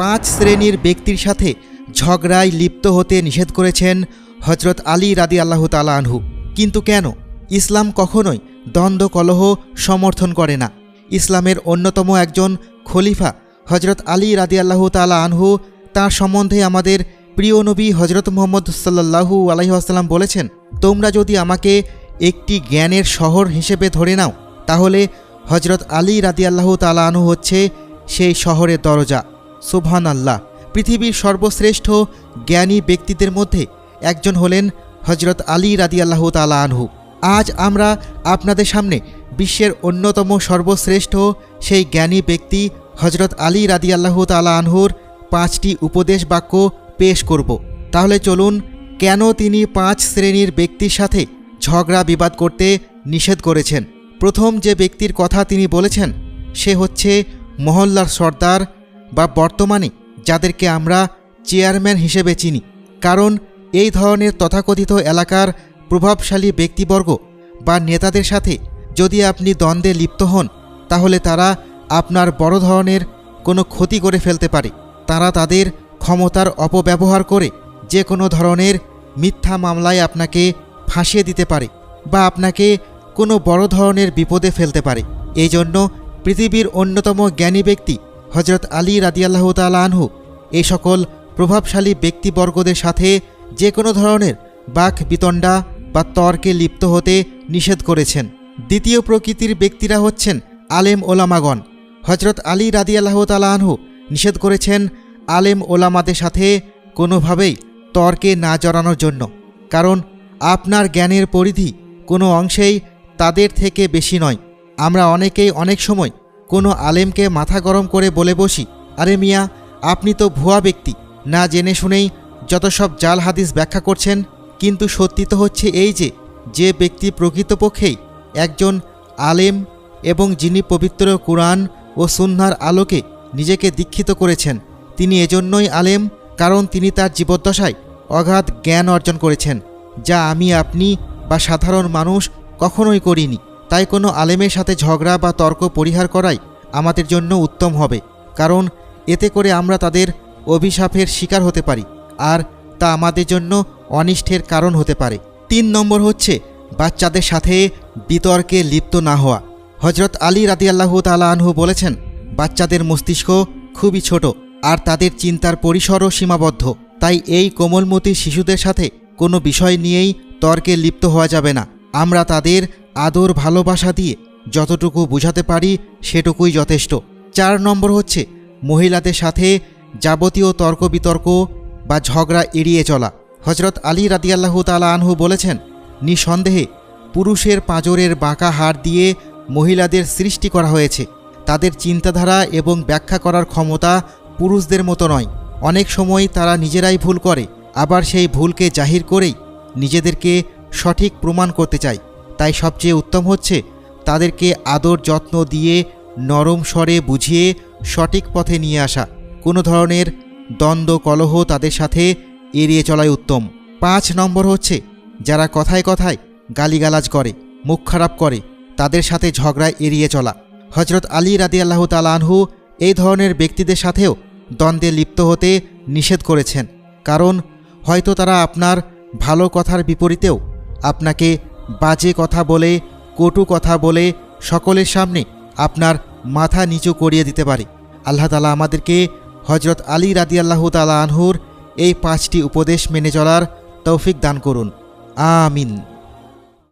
পাঁচ শ্রেণির ব্যক্তির সাথে ঝগড়ায় লিপ্ত হতে নিষেধ করেছেন হজরত আলী রাদি আল্লাহ তালা আনহু। কিন্তু কেন? ইসলাম কখনোই দ্বন্দ্ব, কলহ সমর্থন করে না। ইসলামের অন্যতম একজন খলিফা হজরত আলী রাদি আল্লাহ তালা আনহু তার সম্বন্ধে আমাদের প্রিয় নবী হজরত মোহাম্মদ সাল্লাহু আলহিহাস্লাম বলেছেন, তোমরা যদি আমাকে একটি জ্ঞানের শহর হিসেবে ধরে নাও, তাহলে হজরত আলী রাদি আল্লাহ তালা আনহু হচ্ছে সেই শহরের দরজা। সুবহান আল্লাহ পৃথিবীর সর্বশ্রেষ্ঠ জ্ঞানী ব্যক্তিদের মধ্যে একজন হলেন হজরত আলী রাদি আল্লাহ তালা আনহু। আজ আমরা আপনাদের সামনে বিশ্বের অন্যতম সর্বশ্রেষ্ঠ সেই জ্ঞানী ব্যক্তি হজরত আলী রাদি আল্লাহ তালা আনহুর পাঁচটি উপদেশ বাক্য পেশ করব। তাহলে চলুন, কেন তিনি পাঁচ শ্রেণির ব্যক্তির সাথে ঝগড়া বিবাদ করতে নিষেধ করেছেন? প্রথম যে ব্যক্তির কথা তিনি বলেছেন, সে হচ্ছে মহল্লার সর্দার বা বর্তমানে যাদেরকে আমরা চেয়ারম্যান হিসেবে চিনি। কারণ এই ধরনের তথাকথিত এলাকার প্রভাবশালী ব্যক্তিবর্গ বা নেতাদের সাথে যদি আপনি দ্বন্দ্বে লিপ্ত হন, তাহলে তারা আপনার বড় ধরনের কোনো ক্ষতি করে ফেলতে পারে। তারা তাদের ক্ষমতার অপব্যবহার করে যে কোনো ধরনের মিথ্যা মামলায় আপনাকে ফাঁসিয়ে দিতে পারে বা আপনাকে কোনো বড় ধরনের বিপদে ফেলতে পারে। এই জন্য পৃথিবীর অন্যতম জ্ঞানী ব্যক্তি হজরত আলী রাদিয়াল্লাহ আনহু এই সকল প্রভাবশালী ব্যক্তিবর্গদের সাথে যে কোনো ধরনের বাক বিতণ্ডা বা তর্কে লিপ্ত হতে নিষেধ করেছেন। দ্বিতীয় প্রকৃতির ব্যক্তিরা হচ্ছেন আলেম ওলামাগণ। হজরত আলী রাদিয়াল্লাহ আনহু নিষেধ করেছেন আলেম ওলামাদের সাথে কোনোভাবেই তর্কে না জড়ানোর জন্য। কারণ আপনার জ্ঞানের পরিধি কোনো অংশেই তাদের থেকে বেশি নয়। আমরা অনেকেই অনেক সময় কোনো আলেমকে মাথা গরম করে বলে বসি, আরে মিয়া, আপনি তো ভুয়া ব্যক্তি। না জেনে শুনেই যত সব জাল হাদিস ব্যাখ্যা করছেন, কিন্তু সত্যি তো হচ্ছে এই যে যে ব্যক্তি প্রকৃতপক্ষেই একজন আলেম এবং যিনি পবিত্র কোরআন ও সুন্নার আলোকে নিজেকে দীক্ষিত করেছেন, তিনি এজন্যই আলেম, কারণ তিনি তার জীবদ্দশায় অগাধ জ্ঞান অর্জন করেছেন, যা আমি, আপনি বা সাধারণ মানুষ কখনোই করিনি। তাই কোনো আলেমের সাথে ঝগড়া বা তর্ক পরিহার করাই আমাদের জন্য উত্তম হবে, কারণ এতে করে আমরা তাদের অভিশাপের শিকার হতে পারি, আর তা আমাদের জন্য অনিষ্টের কারণ হতে পারে। তিন নম্বর হচ্ছে বাচ্চাদের সাথে বিতর্কে লিপ্ত না হওয়া। হজরত আলী রাদিয়াল্লাহু তালা আনহু বলেছেন, বাচ্চাদের মস্তিষ্ক খুবই ছোট, আর তাদের চিন্তার পরিসরও সীমাবদ্ধ, তাই এই কোমলমতি শিশুদের সাথে কোনো বিষয় নিয়েই তর্কে লিপ্ত হওয়া যাবে না। আমরা তাদের আদর ভালোবাসা দিয়ে যতটুকু বোঝাতে পারি সেটুকুই যথেষ্ট। চার নম্বর হচ্ছে, মহিলাদের সাথে যাবতীয় তর্ক বিতর্ক বা ঝগড়া এড়িয়ে চলা। হজরত আলী রাদিয়াল্লাহু তালা আনহু বলেছেন, নিঃসন্দেহে পুরুষের পাঁজরের বাঁকা হাড় দিয়ে মহিলাদের সৃষ্টি করা হয়েছে। তাদের চিন্তাধারা এবং ব্যাখ্যা করার ক্ষমতা পুরুষদের মতো নয়। অনেক সময় তারা নিজেরাই ভুল করে, আবার সেই ভুলকে জাহির করেই নিজেদেরকে সঠিক প্রমাণ করতে চায়। তাই সবচেয়ে উত্তম হচ্ছে তাদেরকে আদর যত্ন দিয়ে নরম স্বরে বুঝিয়ে সঠিক পথে নিয়ে আসা। কোনো ধরনের দ্বন্দ্ব কলহ তাদের সাথে এড়িয়ে চলাই উত্তম। পাঁচ নম্বর হচ্ছে, যারা কথায় কথায় গালিগালাজ করে, মুখ খারাপ করে, তাদের সাথে ঝগড়া এড়িয়ে চলা। হজরত আলী রাদি আল্লাহ তালানহু এই ধরনের ব্যক্তিদের সাথেও দ্বন্দ্বে লিপ্ত হতে নিষেধ করেছেন। কারণ হয়তো তারা আপনার ভালো কথার বিপরীতেও আপনাকে বাজে কথা বলে কটু কথা বলে সকলের সামনে আপনার মাথা নিচু করিয়ে দিতে পারে। আল্লাহ তালা আমাদেরকে হজরত আলী রাদি আল্লাহ তালা আনহুর এই পাঁচটি উপদেশ মেনে চলার তৌফিক দান করুন। আমিন।